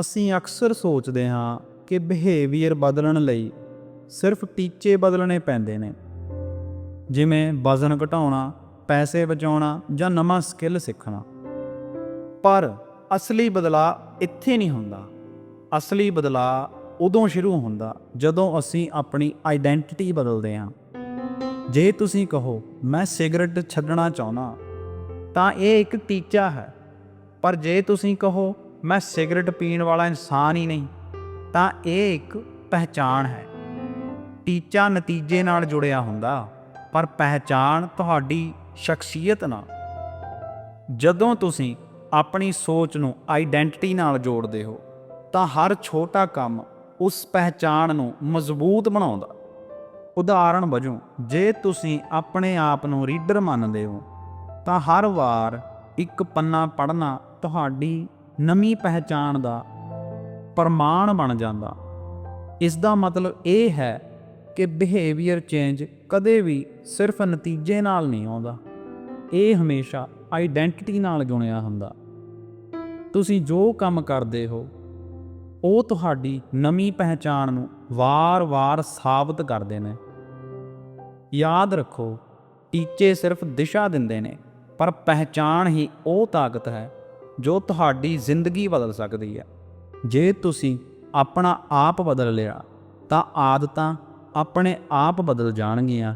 ਅਸੀਂ ਅਕਸਰ ਸੋਚਦੇ ਹਾਂ ਕਿ ਬਿਹੇਵੀਅਰ ਬਦਲਣ ਲਈ ਸਿਰਫ ਟੀਚੇ ਬਦਲਣੇ ਪੈਂਦੇ ਨੇ। ਜਿਵੇਂ ਵਜ਼ਨ ਘਟਾਉਣਾ, ਪੈਸੇ ਬਚਾਉਣਾ ਜਾਂ ਨਵਾਂ ਸਕਿੱਲ ਸਿੱਖਣਾ। ਪਰ ਅਸਲੀ ਬਦਲਾਅ ਇੱਥੇ ਨਹੀਂ ਹੁੰਦਾ। ਅਸਲੀ ਬਦਲਾਅ ਉਦੋਂ ਸ਼ੁਰੂ ਹੁੰਦਾ ਜਦੋਂ ਅਸੀਂ ਆਪਣੀ ਆਈਡੈਂਟੀਟੀ ਬਦਲਦੇ ਹਾਂ। ਜੇ ਤੁਸੀਂ ਕਹੋ, ਮੈਂ ਸਿਗਰਟ ਛੱਡਣਾ ਚਾਹੁੰਦਾ, ਤਾਂ ਇਹ ਇੱਕ ਟੀਚਾ ਹੈ। ਪਰ ਜੇ ਤੁਸੀਂ ਕਹੋ ਮੈਂ ਸਿਗਰਟ ਪੀਣ ਵਾਲਾ ਇਨਸਾਨ ਹੀ ਨਹੀਂ, ਤਾਂ ਇਹ ਇੱਕ ਪਹਿਚਾਣ ਹੈ। ਟੀਚਾ ਨਤੀਜੇ ਨਾਲ ਜੁੜਿਆ ਹੁੰਦਾ, ਪਰ ਪਹਿਚਾਣ ਤੁਹਾਡੀ ਸ਼ਖਸੀਅਤ ਨਾਲ। ਜਦੋਂ ਤੁਸੀਂ ਆਪਣੀ ਸੋਚ ਨੂੰ ਆਈਡੈਂਟੀਟੀ ਨਾਲ ਜੋੜਦੇ ਹੋ, ਤਾਂ ਹਰ ਛੋਟਾ ਕੰਮ ਉਸ ਪਹਿਚਾਣ ਨੂੰ ਮਜ਼ਬੂਤ ਬਣਾਉਂਦਾ। ਉਦਾਹਰਣ ਵਜੋਂ, ਜੇ ਤੁਸੀਂ ਆਪਣੇ ਆਪ ਨੂੰ ਰੀਡਰ ਮੰਨਦੇ ਹੋ, ਤਾਂ ਹਰ ਵਾਰ ਇੱਕ ਪੰਨਾ ਪੜ੍ਹਨਾ ਤੁਹਾਡੀ ਨਵੀਂ ਪਹਿਚਾਣ ਦਾ ਪ੍ਰਮਾਣ ਬਣ ਜਾਂਦਾ। ਇਸ ਦਾ ਮਤਲਬ ਇਹ ਹੈ ਕਿ ਬਿਹੇਵੀਅਰ ਚੇਂਜ ਕਦੇ ਵੀ ਸਿਰਫ ਨਤੀਜੇ ਨਾਲ ਨਹੀਂ ਆਉਂਦਾ। ਇਹ ਹਮੇਸ਼ਾ ਆਈਡੈਂਟੀਟੀ ਨਾਲ ਜੁੜਿਆ ਹੁੰਦਾ। ਤੁਸੀਂ ਜੋ ਕੰਮ ਕਰਦੇ ਹੋ, ਉਹ ਤੁਹਾਡੀ ਨਵੀਂ ਪਹਿਚਾਣ ਨੂੰ ਵਾਰ-ਵਾਰ ਸਾਬਤ ਕਰਦੇ ਨੇ। ਯਾਦ ਰੱਖੋ, ਟੀਚੇ ਸਿਰਫ ਦਿਸ਼ਾ ਦਿੰਦੇ ਨੇ, ਪਰ ਪਹਿਚਾਣ ਹੀ ਉਹ ਤਾਕਤ ਹੈ ਜੋ ਤੁਹਾਡੀ ਜ਼ਿੰਦਗੀ ਬਦਲ ਸਕਦੀ ਹੈ। ਜੇ ਤੁਸੀਂ ਆਪਣਾ ਆਪ ਬਦਲ ਲਿਆ, ਤਾਂ ਆਦਤਾਂ ਆਪਣੇ ਆਪ ਬਦਲ ਜਾਣਗੀਆਂ।